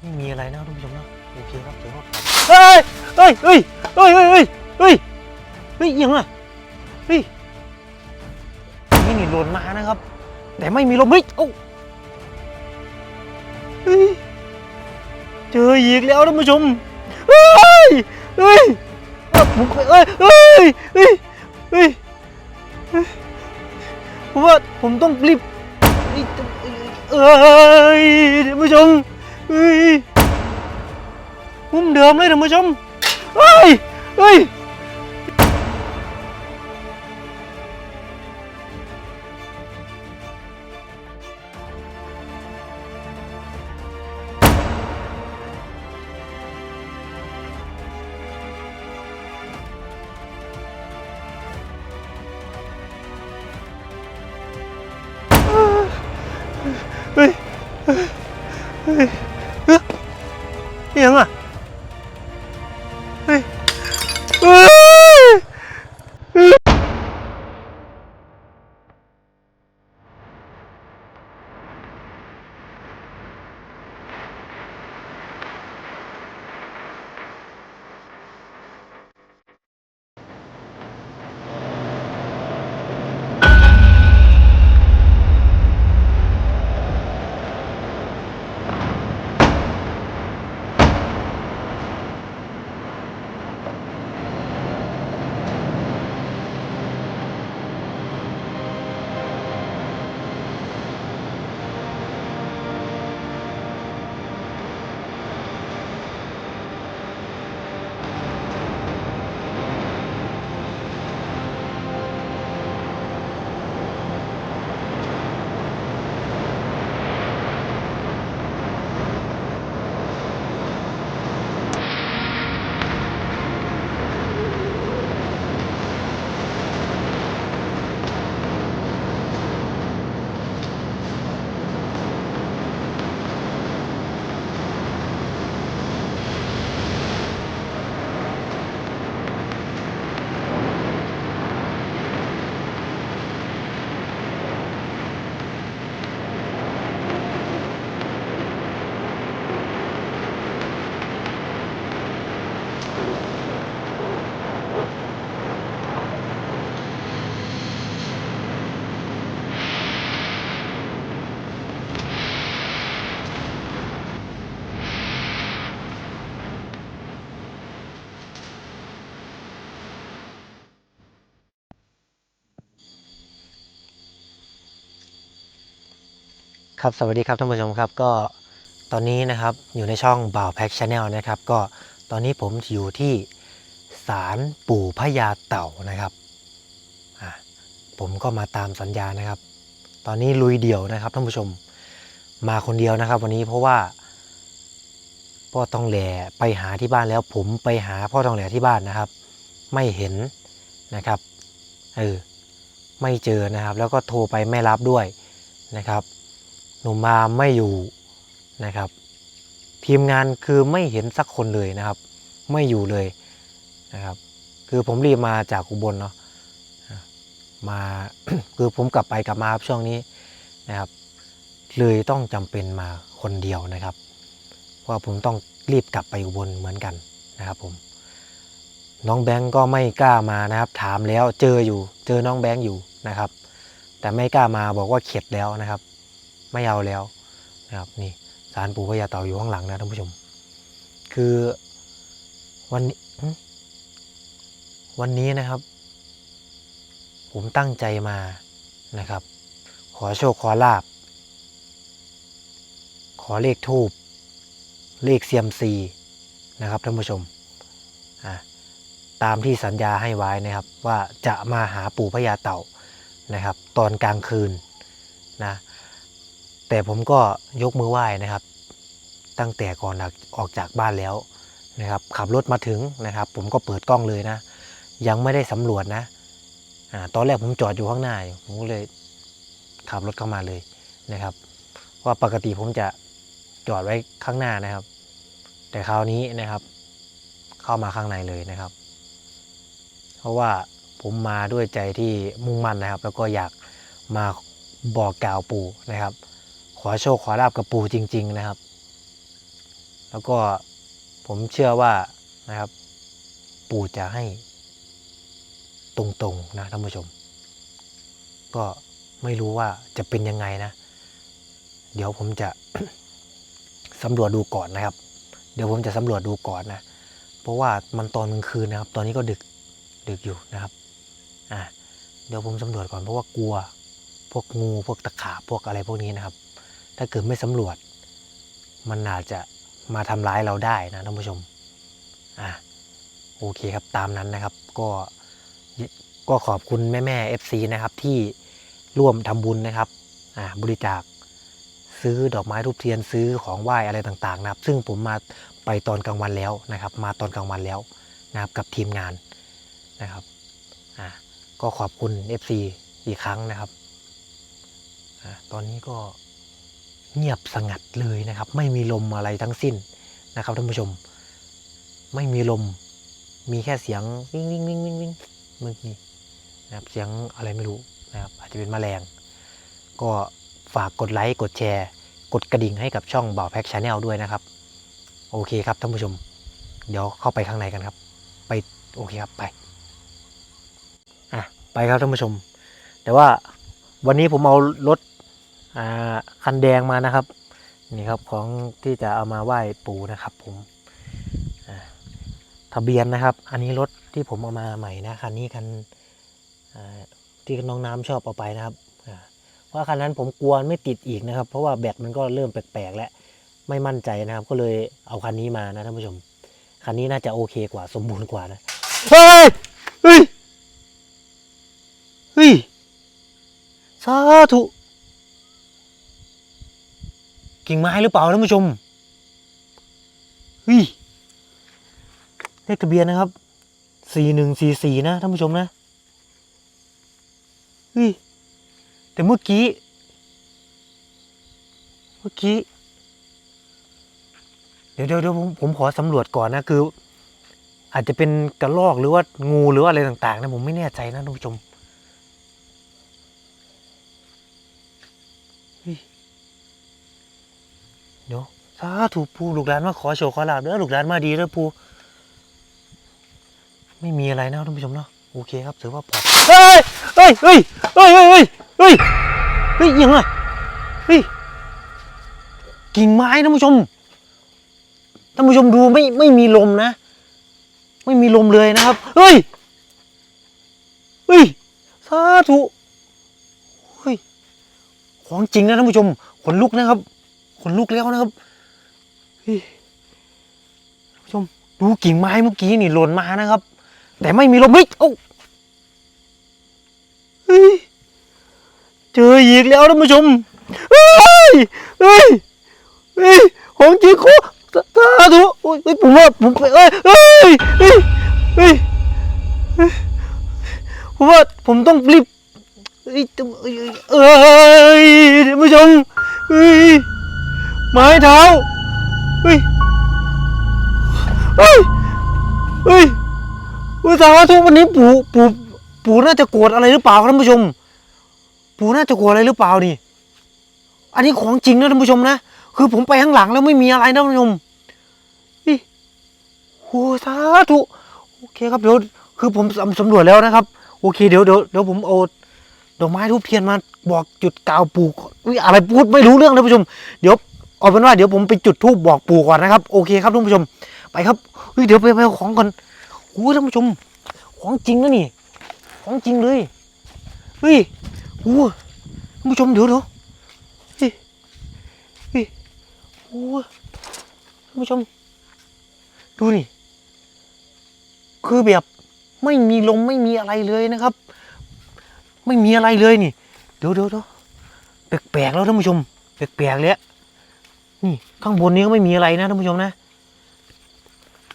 ไม่มีอะไรนะท่านผู้ชมนะโอเคครับเสียงรถไฟเฮ้ยเฮ้ยเฮ้ยเฮ้ยเฮ้ยเฮ้ยเฮ้ยเฮ้ยเอียงอะเฮ้ยนี่นี่หล่นมานะครับ แต่ไม่มีลมเฮ้ยเอ้เฮ้ยเจออีกแล้วท่านผู้ชมเฮ้ยเฮ้ยเอ้าผมเอ้ยเฮ้ยเฮ้ยเฮ้ยผมว่าผมต้องรีบเอ้ยท่านผู้ชม มุมเดิมเลยท่านผู้ชมเฮ้ยเฮ้ยเฮ้ย ครับสวัสดีครับท่านผู้ชมครับก็ตอนนี้นะครับอยู่ในช่องบ่าวแพ็กชาแนลนะครับ ก็ตอนนี้ผมอยู่ที่ศาลปู่พญาเต่านะครับผมก็มาตามสัญญานะครับ ตอนนี้ลุยเดี่ยวนะครับท่านผู้ชมมาคนเดียวนะครับ วันนี้เพราะว่าพ่อทองแหล่ไปหาที่บ้านแล้ว ผมไปหาพ่อทองแหล่ที่บ้านนะครับ ไม่เห็นนะครับเออไม่เจอนะครับ แล้วก็โทรไปไม่รับด้วยนะครับ หนุ่มาไม่อยู่นะครับ ทีมงานคือไม่เห็นสักคนเลยนะครับ ไม่อยู่เลยนะครับ คือผมรีบมาจากอุบลเนาะมาคือผมกลับไปกลับมาครับช่วงนี้นะครับ เลยต้องจำเป็นมาคนเดียวนะครับ เพราะว่าผมต้องรีบกลับไปอุบลเหมือนกันนะครับผมน้องแบงก์ก็ไม่กล้ามานะครับ ถามแล้วเจออยู่ เจอน้องแบงก์อยู่นะครับ แต่ไม่กล้ามาบอกว่าเข็ดแล้วนะครับ ไม่เอาแล้วนะครับนี่สารปู่พญาเต่าอยู่ข้างหลังนะท่านผู้ชม คือวันนี้วันนี้นะครับ ผมตั้งใจมานะครับ ขอโชคขอลาบ ขอเลขทูบเลขเซียมซีนะครับท่านผู้ชมตามที่สัญญาให้ไว้นะครับ ว่าจะมาหาปู่พญาเต่านะครับ ตอนกลางคืนนะ แต่ผมก็ยกมือไหว้นะครับ ตั้งแต่ก่อนออกจากบ้านแล้วนะครับ ขับรถมาถึงนะครับ ผมก็เปิดกล้องเลยนะ ยังไม่ได้สำรวจนะอ่าตอนแรกผมจอดอยู่ข้างหน้าอยู่ผมก็เลยขับรถเข้ามาเลยนะครับ ว่าปกติผมจะจอดไว้ข้างหน้านะครับ แต่คราวนี้นะครับ เข้ามาข้างในเลยนะครับ เพราะว่าผมมาด้วยใจที่มุ่งมั่นนะครับ แล้วก็อยากมาบอกกล่าวปู่นะครับ ขอโชคขอลาบกับปู่จริง ๆนะครับ แล้วก็ผมเชื่อว่านะครับ ปู่จะให้ตรงๆนะท่านผู้ชม ก็ไม่รู้ว่าจะเป็นยังไงนะ เดี๋ยวผมจะสำรวจดูก่อนนะครับ เดี๋ยวผมจะสำรวจดูก่อนนะ เพราะว่ามันตอนกลางคืนนะครับ ตอนนี้ก็ดึกดึกอยู่นะครับอะเดี๋ยวผมสำรวจก่อนเพราะว่ากลัว พวกงูพวกตะขาบพวกอะไรพวกนี้นะครับ ถ้าเกิดไม่สำรวจ มันอาจจะมาทำร้ายเราได้นะท่านผู้ชมอะโอเคครับตามนั้นนะครับ ก็ก็ขอบคุณแม่แม่เอฟซีนะครับที่ร่วมทำบุญนะครับอ่าบริจาคซื้อดอกไม้ทูบเทียนซื้อของไหว้อะไรต่างๆนะครับ ซึ่งผมมาไปตอนกลางวันแล้วนะครับ มาตอนกลางวันแล้วนะครับกับทีมงานนะครับอ่าก็ขอบคุณ FC อีกครั้งนะครับอ่าตอนนี้ก็ เงียบสงัดเลยนะครับ ไม่มีลมอะไรทั้งสิ้นนะครับท่านผู้ชม ไม่มีลมมีแค่เสียงวิ่งวิ่งวิ่งวิ่งวิ่งเมื่อกี้นะครับเสียงอะไรไม่รู้นะครับอาจจะเป็นแมลง ก็ฝากกดไลค์กดแชร์ กดกระดิ่งให้กับช่องบ่าวแพ็กชาแนลด้วยนะครับ โอเคครับท่านผู้ชม เดี๋ยวเข้าไปข้างในกันครับ ไปโอเคครับไปอะไปครับท่านผู้ชม แต่ว่าวันนี้ผมเอารถ คันแดงมานะครับนี่ครับของที่จะเอามาไหว้ปู่นะครับ ผมทะเบียนนะครับ อันนี้รถที่ผมเอามาใหม่นะคันนี้คันที่น้องน้ำชอบเอาไปนะครับอ่าเพราะคันนั้นผมกลัวไม่ติดอีกนะครับ เพราะว่าแบตมันก็เริ่มแปลกๆแล้วไม่มั่นใจนะครับ ก็เลยเอาคันนี้มานะท่านผู้ชมคันนี้น่าจะโอเคกว่าสมบูรณ์กว่านะเฮ้ยเฮ้ยเฮ้ยสาธุ กิ่งไม้หรือเปล่าท่านผู้ชมเฮ้ยเลขทะเบียนนะครับสี่หนึ่งสี่สี่นะท่านผู้ชมนะเฮ้ยแต่เมื่อกี้ เมื่อกี้ เดี๋ยวเดี๋ยวผมผมขอสำรวจก่อนนะคือ อาจจะเป็นกระรอกหรือว่างูหรือว่าอะไรต่างๆนะผมไม่แน่ใจนะท่านผู้ชม เดี๋ยวสาธุปูลูกหลานมาขอโชคขอลาบเด้อลูกหลานมาดีเด้อปูไม่มีอะไรนะท่านผู้ชมเนาะโอเคครับถือว่าปลอดเฮ้ยเฮ้ยเฮ้ยเฮ้ยเฮ้ยเฮ้ยเฮ้ยยังไงเฮ้ยกิ่งไม้ท่านผู้ชมท่านผู้ชมดูไม่ไม่มีลมนะ ไม่มีลมเลยนะครับเฮ้ยเฮ้ยสาธุเฮ้ยของจริงนะท่านผู้ชมขนลุกนะครับ ขนลุกแล้วนะครับผู้ชมดูกิ่งไม้เมื่อกี้นี่หล่นมานะครับ แต่ไม่มีลมเฮ้ยเอ้เฮ้ยเจออีกแล้วท่านผู้ชมเฮ้ยเฮ้ยเฮ้ยของจริงโคสาธุโอ้ยเฮ้ยผมว่าผมเอ้ยเฮ้ยเฮ้ยเฮ้ยเฮ้ยผมว่าผมต้องรีบเอ้ยเอ้ยเอ้ยท่านผู้ชมเฮ้ย ไม้เท้าเฮ้ยเฮ้ยเฮ้ยอุตส่าห์ว่าทุกวันนี้ปู่ปู่ปู่น่าจะโกรธอะไรหรือเปล่าครับท่านผู้ชม ปู่น่าจะโกรธอะไรหรือเปล่านี่อันนี้ของจริงนะท่านผู้ชมนะคือผมไปข้างหลังแล้วไม่มีอะไรนะท่านผู้ชมนี่โอ้สาธุโอเคครับเดี๋ยวคือผมสำสำรวจแล้วนะครับ โอเคเดี๋ยวเดี๋ยวเดี๋ยวผมเอาดอกไม้ทูบเทียนมาบอกจุดกล่าวปูก่อนอุ๊ยอะไรพูดไม่รู้เรื่องนะท่านผู้ชม เดี๋ยว เอาเป็นว่าเดี๋ยวผมไปจุดทูบบอกปู่ก่อนนะครับ โอเคครับท่านผู้ชม ไปครับเฮ้ยเดี๋ยวไปไปเอาของก่อนโอ้ยท่านผู้ชม ของจริงนะนี่ ของจริงเลยเฮ้ยโอ้ท่านผู้ชมเดี๋ยวเดี๋ยวเฮ้ยเฮ้ยโอ้ท่านผู้ชม ดูนี่ คือแบบไม่มีลมไม่มีอะไรเลยนะครับ ไม่มีอะไรเลยนี่ เดี๋ยวเดี๋ยวเดี๋ยวแปลกๆแล้วท่านผู้ชมแปลกๆเลย นี่ข้างบนนี้ก็ไม่มีอะไรนะท่านผู้ชมนะ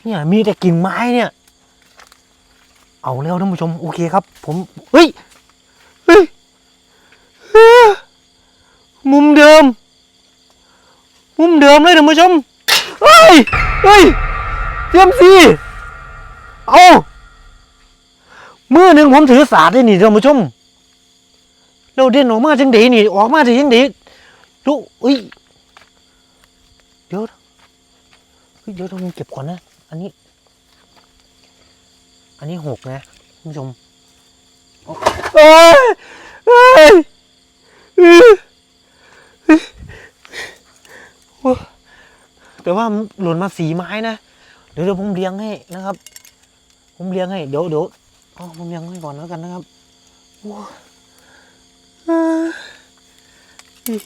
เนี่ยมีแต่กิ่งไม้เนี่ย เอาแล้วท่านผู้ชมโอเคครับ ผมเฮ้ยเฮ้ยมุมเดิม มุมเดิมเลยท่านผู้ชมเฮ้ยเฮ้ยเตรียมสิเอามื่อหนึ่งผมถือสาดได้นี่ท่านผู้ชมเราเด่นออกมาจังเดนี่ออกมาจังเดดูอุ้ย เดี๋ยวเฮ้ยเดี๋ยวเราเก็บก่อนนะ อันนี้ อันนี้หกนะคุณผู้ชมเอ้ยเอ้ยเอ้ยเอ้ยโอ้แต่ว่าหล่นมาสีไม้นะ เดี๋ยวเดี๋ยวผมเลี้ยงให้นะครับ ผมเลี้ยงให้ เดี๋ยวเดี๋ยวอ๋อผมเลี้ยงให้ก่อนแล้วกันนะครับโอ้เอ้ย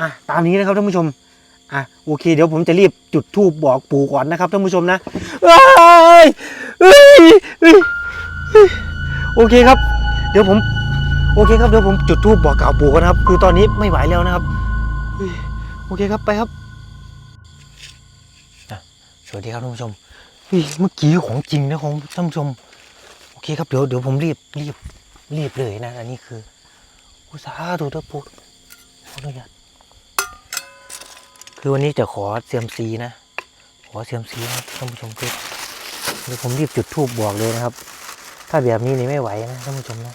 อะตามนี้นะครับท่านผู้ชม อะโอเค เดี๋ยวผมจะรีบจุดธูปบอกปู่ก่อนนะครับท่านผู้ชมนะโอเคครับ เดี๋ยวผม โอเคครับเดี๋ยวผมจุดธูปบอกกล่าวปู่กันนะครับ คือตอนนี้ไม่ไหวแล้วนะครับโอเคครับไปครับสวัสดีครับท่านผู้ชมเมื่อกี้ของจริงนะของท่านผู้ชม โอเคครับเดี๋ยวเดี๋ยวผมรีบรีบรีบเลยนะ อันนี้คืออุตสาห์ดูเถอะปู่ขออนุญาต คือวันนี้จะขอเซียมซีนะ ขอเซียมซีนะท่านผู้ชมคือเดี๋ยวผมรีบจุดทูบบอกเลยนะครับ ถ้าแบบนี้นี่ไม่ไหวนะท่านผู้ชมนะ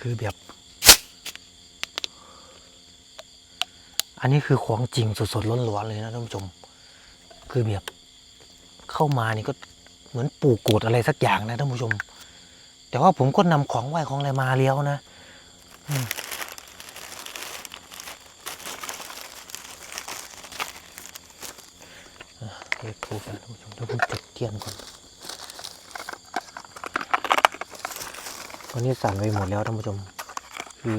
คือแบบ อันนี้คือของจริงสดๆร้อนๆเลยนะท่านผู้ชม คือแบบเข้ามานี่ก็ เหมือนปู่โกรธอะไรสักอย่างนะท่านผู้ชม แต่ว่าผมก็นำของไหว้ของอะไรมาเลี้ยวนะอือะเรียกปู่กันท่านผู้ชมเดี๋ยวผมจุดเทียนก่อนตอนนี้สั่นไปหมดแล้วท่านผู้ชมคือ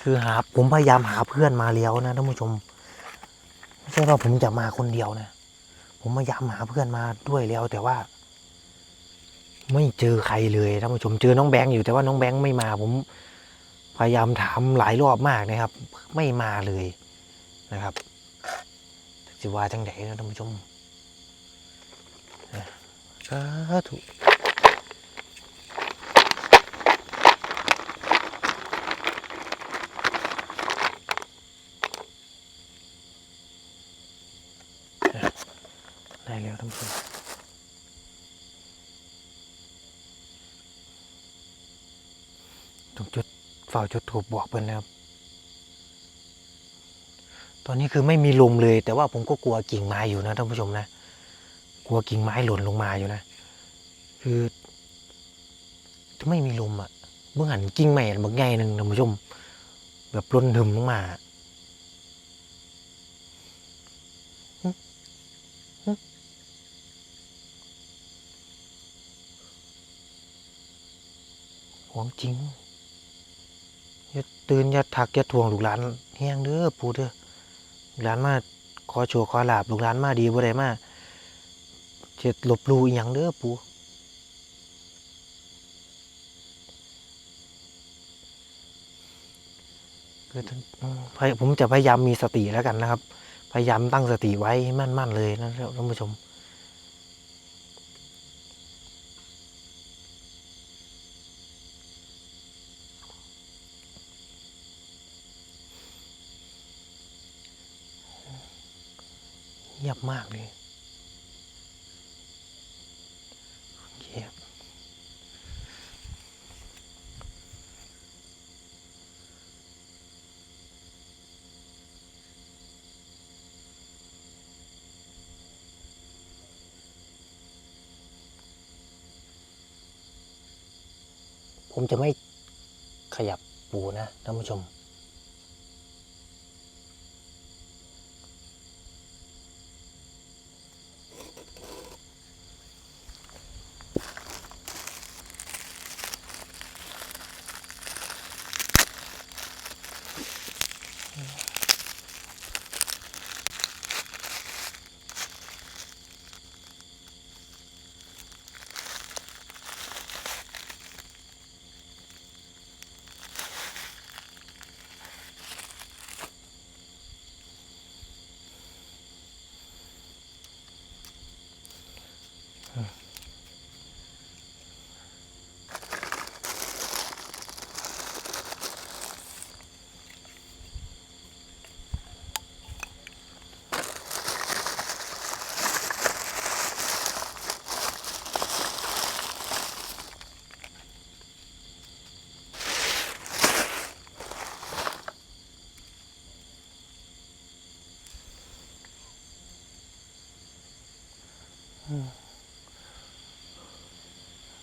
คือหาผมพยายามหาเพื่อนมาเลี้ยวนะท่านผู้ชม ไม่ใช่ว่าผมจะมาคนเดียวนะ ผมพยายามหาเพื่อนมาด้วยแล้ว แต่ว่า ไม่เจอใครเลยท่านผู้ชมเจอน้องแบงค์อยู่แต่ว่าน้องแบงค์ไม่มา ผมพยายามถามหลายรอบมากนะครับ ไม่มาเลยนะครับสิว่าจังไดนะท่านผู้ชมนะสาธุ ได้แล้วท่านผู้ชมต้องจุดเฝ้าจุดถูกบอกเพิ่นนะครับ ตอนนี้คือไม่มีลมเลย แต่ว่าผมก็กลัวกิ่งไม้อยู่นะท่านผู้ชมนะ กลัวกิ่งไม้หล่นลงมาอยู่นะ คือไม่มีลมอะเมื่อหันกิ่งไม้บางไงหนึ่งท่านผู้ชม แบบปล้นถึมลงมาของจริง ตื่นอย่าทักอย่าทวงลูกหลานแห้งเด้อปู่เด้อลูกหลานมาขอโชว์ขอลาบลูกหลานมาดีบ่ได้มาเจ็ดลบหลู่อีหยังเด้อปู่คือผมจะพยายามมีสติแล้วกันนะครับ พยายามตั้งสติไว้ให้มั่นๆเลยนะท่านผู้ชม งียบมากเลยเงียบผมจะไม่ขยับปูนะท่านผู้ชม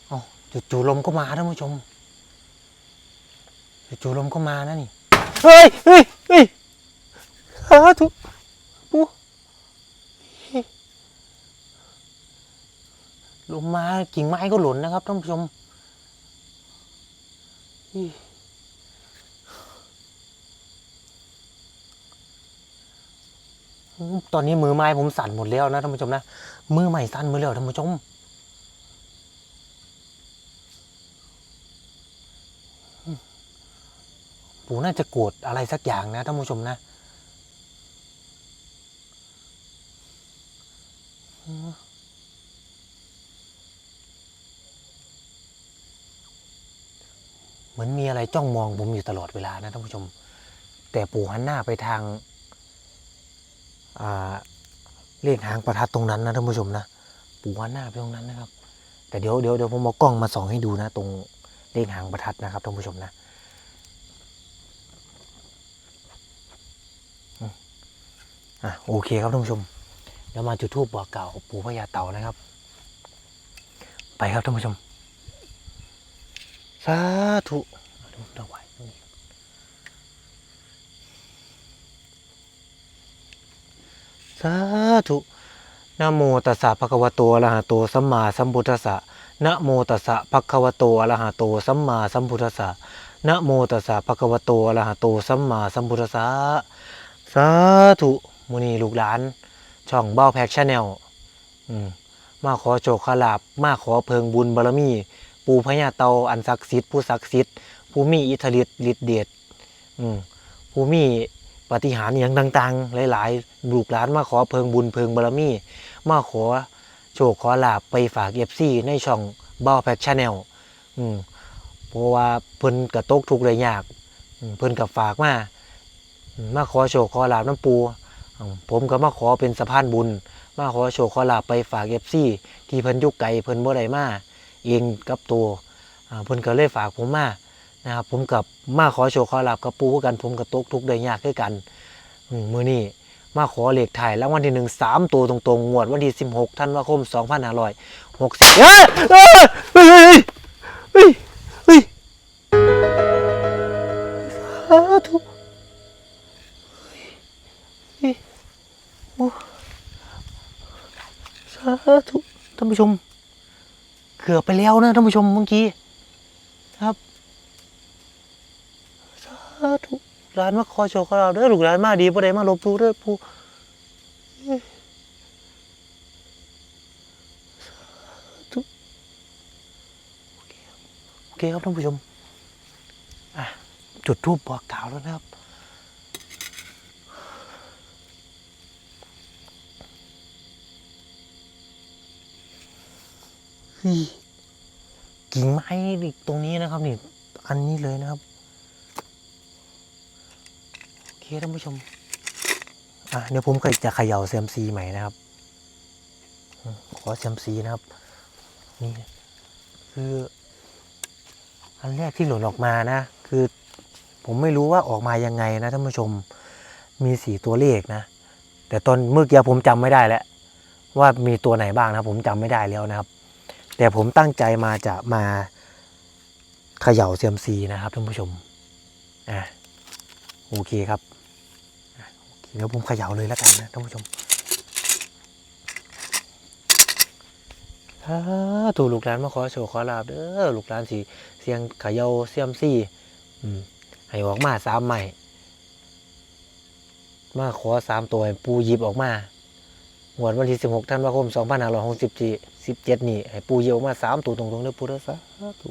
เอาจู่ๆลมก็มาท่านผู้ชมจู่ๆลมก็มานะนี่ เฮ้ยเฮ้ยเฮ้ยสาธุปูลมมากิ่งไม้ก็หล่นนะครับท่านผู้ชมอีอืม ตอนนี้มือไม้ผมสั่นหมดแล้วนะท่านผู้ชมนะ มือใหม่สั่นหมือแล้วท่านผู้ชม ปู่น่าจะโกรธอะไรสักอย่างนะท่านผู้ชมนะเหมือนมีอะไรจ้องมองผมอยู่ตลอดเวลานะท่านผู้ชม แต่ปู่หันหน้าไปทาง เลขหางประทัดตรงนั้นนะท่านผู้ชมนะปู่หันหน้าไปตรงนั้นนะครับ แต่เดี๋ยวเดี๋ยวเดี๋ยวผมเอากล้องมาส่องให้ดูนะ ตรงเลขหางประทัดนะครับท่านผู้ชมนะอะโอเคครับท่านผู้ชมเดี๋ยวมาจุดทูบบอกกล่าปู่พญาเต่านะครับ ไปครับท่านผู้ชมสาธุเอาดูถวายตรงนี้ สาธุนะโมตัสสะภะคะวะโตอะระหะโตสัมมาสัมพุทธัสสะนะโมตัสสะภะคะวะโตอะระหะโตสัมมาสัมพุทธัสสะนะโมตัสสะภะคะวะโตอะระหะโตสัมมาสัมพุทธัสสะสาธุมุนีลูกหลาน ช่องเบ้าแพ็กชาแนลมาขอโชคขลาบมาขอเพิงบุญบารมี ปูพญาเตาอันศักดิ์สิทธิ์ผู้ศักดิ์สิทธิ์ผู้มีอิทธิฤทธิ์ฤทธิเดชอืมผู้มี ปฏิหารอย่างต่างๆ หลายๆลูกหลานมาขอเพิงบุญเพิงบารมี มาขอโชคขอลาบไปฝากเอฟซีในช่องบ้าแพ็กชาแนลเพราะว่าเพิ่นกระตกทุกข์ได้ยาก เพิ่นกับฝากมา มาขอโชคขอลาบน้ำปู ผมก็มาขอเป็นสะพานบุญ มาขอโชคขอลาบไปฝากเอฟซีที่เพิ่นยุกไก่เพิ่นบ่ได้มาเองกับตัวเพิ่นก็เลยฝากผมมา นะครับผมกับมาขอโชคขอลาบกับปูกันผมกับตกทุกข์ได้ยากด้วยกันมือนี้มาขอเหลขถ่ายแล้ววันที่หนึ่งสามตัวตรงๆงวดวันที่สิบหกธันวาคมสองพันห้าร้อยหกสิบเฮ้ยเฮ้ยเฮ้ยเฮ้ยสาธุสาธุท่านผู้ชม เกือบไปแล้วนะท่านผู้ชมเมื่อกี้ครับสาธุ ร้านมาขอโชว์ขอเราเด้อลูกร้านมาดีบ่ได้มาลบลู่เด้อผู้โอเคครับท่านผู้ชมอะจุดทูบบอกกล่าวแล้วนะครับกิ่งไม้ตรงนี้นะครับนี่อันนี้เลยนะครับ เคท่านผู้ชม อะเดี๋ยวผมก็จะเขย่าเซมซีใหม่นะครับ ขอเซมซีนะครับ นี่ คือ อันแรกที่หล่นออกมานะ คือ ผมไม่รู้ว่าออกมายังไงนะท่านผู้ชม มีสี่ตัวเลขนะ แต่ตอนเมื่อกี้ผมจำไม่ได้แล้ว ว่ามีตัวไหนบ้างนะผมจำไม่ได้แล้วนะครับ แต่ผมตั้งใจมาจะมาเขย่าเซมซีนะครับท่านผู้ชม อะโอเคครับ เดี๋ยวผมเขย่าเลยแล้วกันนะท่านผู้ชมถ้าถูกลูกหลานมาขอโชว์ขอลาบเด้อลูกหลานสีเสียงเขย่าเซียมซีอืมให้ออกมาสามใหม่ มาขอสามตัวให้ปูหยิบออกมาหวดวันที่สิบหกธันวาคมสองพันห้าร้อยหกสิบจีสิบเจ็ดนี่ให้ปูเยียวมาสามตัวตรงๆเด้อปูเด้อสาธุ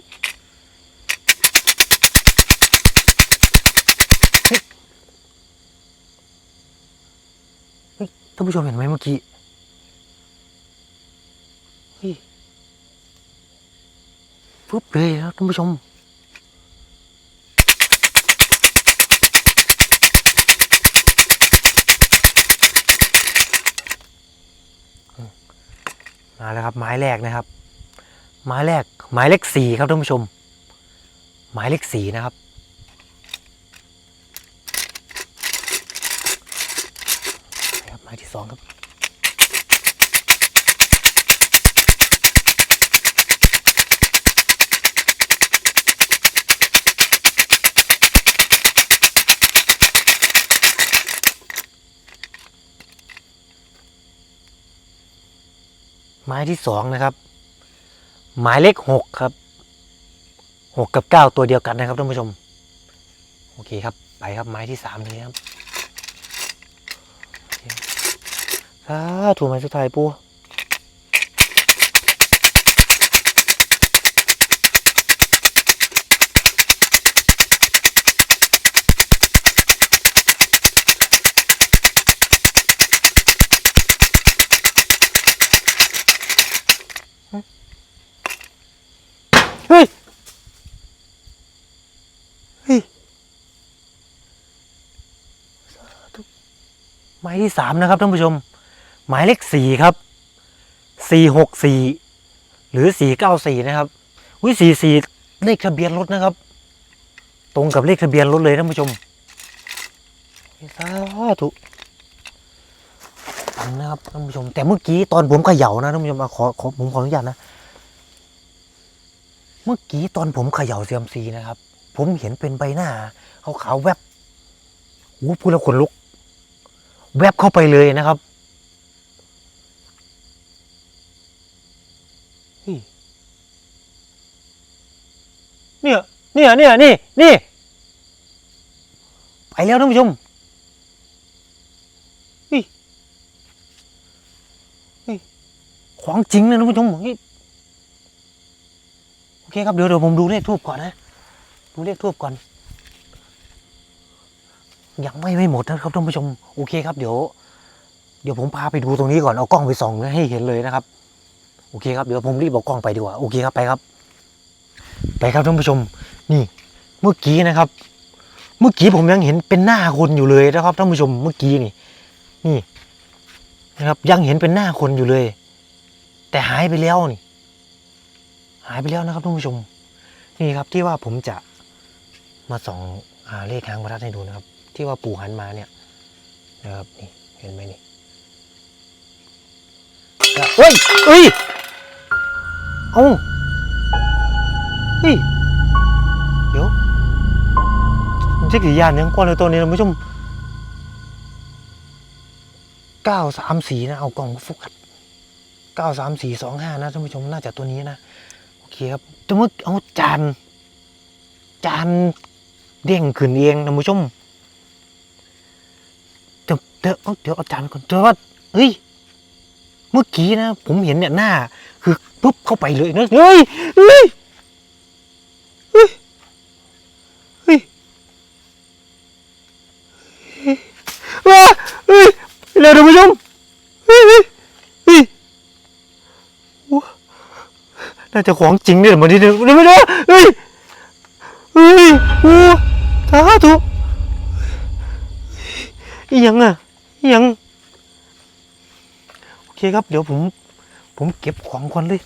ท่านผู้ชมเห็นไหมเมื่อกี้เฮ้ยฟึบเลยนะท่านผู้ชม มาแล้วครับไม้แรกนะครับ ไม้แรกไม้เลขสี่ครับท่านผู้ชม ไม้เลขสี่นะครับ ไม้ที่สองนะครับ หมายเลขหกครับหกกับเก้าตัวเดียวกันนะครับท่านผู้ชม โอเคครับ ไปครับไม้ที่สามเลยครับถ้าถูกไม้สุดท้ายปูายที่สามนะครับท่านผู้ชม หมายเลขสี่ครับสี่หกสี่หรือสี่เก้าสี่นะครับวิสี่สี่เลขทะเบียนรถนะครับ ตรงกับเลขทะเบียนรถเลยท่านผู้ชมสาธุปังนะครับท่านผู้ชมแต่เมื่อกี้ตอนผมเขย่านะท่านผู้ชมอขอขอผมขออนุญาตนะ เมื่อกี้ตอนผมเขย่าเซียมซีนะครับ ผมเห็นเป็นใบหน้าขาขาวๆแวบโอ้พูดแล้วขนลุก แวบเข้าไปเลยนะครับเฮ้ยเนี่ยเนี่ยเนี่ยนี่นี่ไปแล้วท่านผู้ชมเฮ้ยเฮ้ยของจริงนะท่านผู้ชมเฮ้ยโอเคครับเดี๋ยวเดี๋ยวผมดูเลขทูบก่อนนะ ดูเลขทูบก่อน ยังไม่ไม่หมดนะครับท่านผู้ชมโอเคครับเดี๋ยว เดี๋ยวผมพาไปดูตรงนี้ก่อนเอากล้องไปส่องให้เห็นเลยนะครับโอเคครับเดี๋ยวผมรีบเอากล้องไปดีกว่าโอเคครับไปครับ ไปครับท่านผู้ชม นี่ เมื่อกี้นะครับ เมื่อกี้ผมยังเห็นเป็นหน้าคนอยู่เลยนะครับท่านผู้ชมเมื่อกี้นี่ นี่นะครับ ยังเห็นเป็นหน้าคนอยู่เลย แต่หายไปแล้วนี่ หายไปแล้วนะครับท่านผู้ชม นี่ครับที่ว่าผมจะมาส่องหาเลขทางประทัดให้ดูนะครับ ที่ว่าปู่หันมาเนี่ยนะครับนี่เห็นไหมนี่เฮ้ยเฮ้ยเอ้าเฮ้ยเดี๋ยวเจ๊กี่ยานยังกว่าเลยตัวนี้ท่านผู้ชมเก้าสามสี่นะเอากล่องมาโฟกัสเก้าสามสี่สองห้านะท่านผู้ชมน่าจะตัวนี้นะโอเคครับแต่เมื่อเอาจานจานเด้งขึ้นเองนะผู้ชม เดี๋ยวเดี๋ยวเอาเดี๋ยวก่อนเดี๋ยวว่าเฮ้ย เมื่อกี้นะผมเห็นเนี่ยหน้า คือปุ๊บเข้าไปเลยนะเฮ้ยเฮ้ยเฮ้ยเฮ้ยเฮ้ยว้าเฮ้ยเร็วท่านผู้ชมเฮ้ยเฮ้ยเฮ้ยน่าจะของจริงเนี่ยมาดิเดี๋ยวเดี๋ยวไม่ได้เฮ้ยเฮ้ยโอ้สาธุอีหยังอะอีหยัง โอเคครับเดี๋ยวผมผมเก็บของก่อนเลย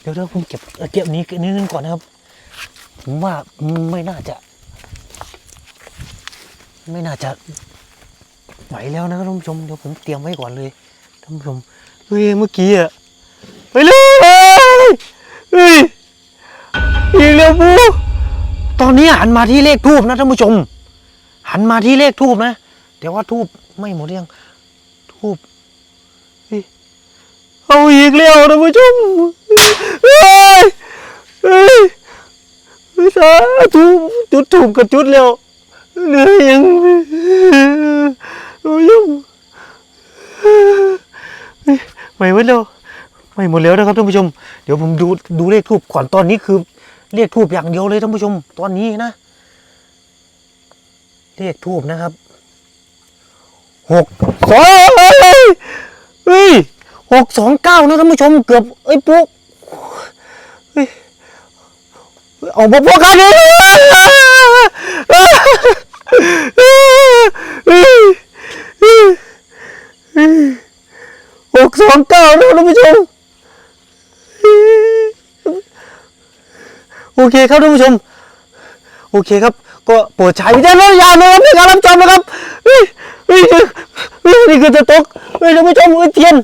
เดี๋ยวเดี๋ยวผมเก็บเก็บนี้นิดนึงก่อนนะครับ ผมว่าไม่น่าจะ ไม่น่าจะไหวแล้วนะครับท่านผู้ชมเดี๋ยวผมเตรียมไว้ก่อนเลยท่านผู้ชมเฮ้ยเมื่อกี้อะไปเลยเฮ้ยอีกแล้วปูตอนนี้หันมาที่เลขทูบนะท่านผู้ชม หันมาที่เลขทูบนะแต่ว่าทูบไม่หมดยังทูบ เอาอีกแล้วท่านผู้ชมเฮ้ยเฮ้ยสาธุจุดทูบกับจุดแล้วเหนื่อยยังท่านผู้ชมไม่หมดแล้วไม่หมดแล้วนะครับท่านผู้ชม เดี๋ยวผมดูดูเลขทูบก่อนตอนนี้คือเลขทูบอย่างเดียวเลยท่านผู้ชม ตอนนี้นะเลขทูบนะครับหกสองเฮ้ย หกสองเก้านะท่านผู้ชมเกือบเอ้ปุ๊กเฮ้ออกมาพวกกันเลยหกสองเก้านะท่านผู้ชมโอเคครับท่านผู้ชม โอเคครับ ก็โปรดใช้วิจารณญาณนะครับในการรับชมนะครับนี่คือจะตกท่านผู้ชมเฮ้เทียน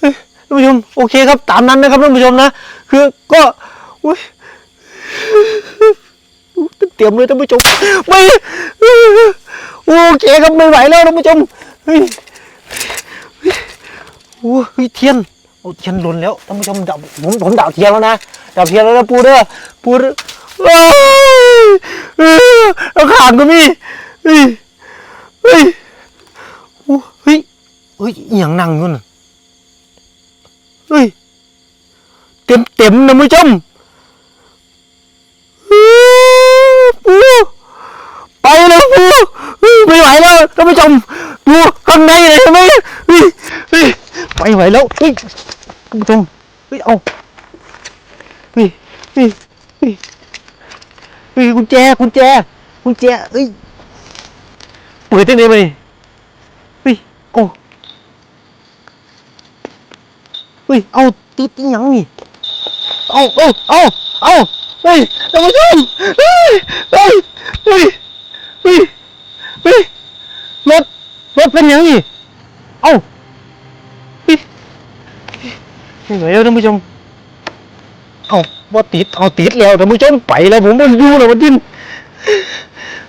ท่านผู้ชมโอเคครับตามนั้นนะครับท่านผู้ชมนะคือก็อุ๊ยเตรียมเลยท่านผู้ชมไม่โอเคครับไม่ไหวแล้วท่านผู้ชมเฮ้ยโอ้เฮ้ยเทียนโอ้อ้ฉันหล่นแล้วท่านผู้ชมดับผมผมดับเทียนแล้วนะดับเทียนแล้วนะปูเด้อปูเด้อโอ้ยเอาขางก็มีเฮ้ยเฮ้ย เฮ้ยอหย่างนั่งอยู่น่ะเฮ้ย เต็มเต็มๆนะผู้ชมเฮ้ยปูไปแล้วปูเฮ้ยไม่ไหวแล้วท่านผู้ชมดูข้างในเลยเห็นไหมเฮ้ยเฮ้ยไม่ไหวแล้วเฮ้ยท่านผู้ชมเฮ้ยเอาเฮ้ยเฮ้ยเฮ้ยเฮ้ยกุญแจกุญแจกุญแจเฮ้ยเปิดได้ไหมนี่เฮ้ยโอ้ เฮ้ย เอาติดยังนี่ เอาเอาเอาเอาเฮ้ยท่านผู้ชมเฮ้ย เฮ้ย เฮ้ย เฮ้ย เฮ้ย รถ รถเป็นยังนี่ เอาเฮ้ยไม่ไหวแล้วท่านผู้ชม เอาบ่ติด เอาติดแล้วท่านผู้ชมไปแล้วผมมันอยู่แล้วมันดิ้น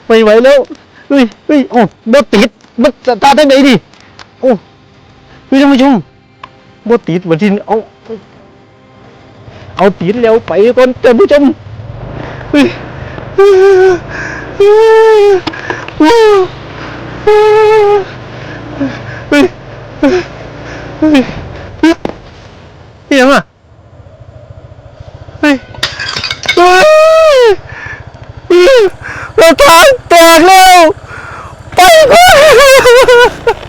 ไม่ไหวแล้วเฮ้ยเฮ้ยโอ้บ่ติดมันตาร์ทได้ไหนดิ โอ้เฮ้ยท่านผู้ชม บ่ติดวันที่เอาเอาตีดแล้วไปก่อนท่านผู้ชมเฮ้ยยังอะเฮ้ยเราทางแตกแล้วไปก่อน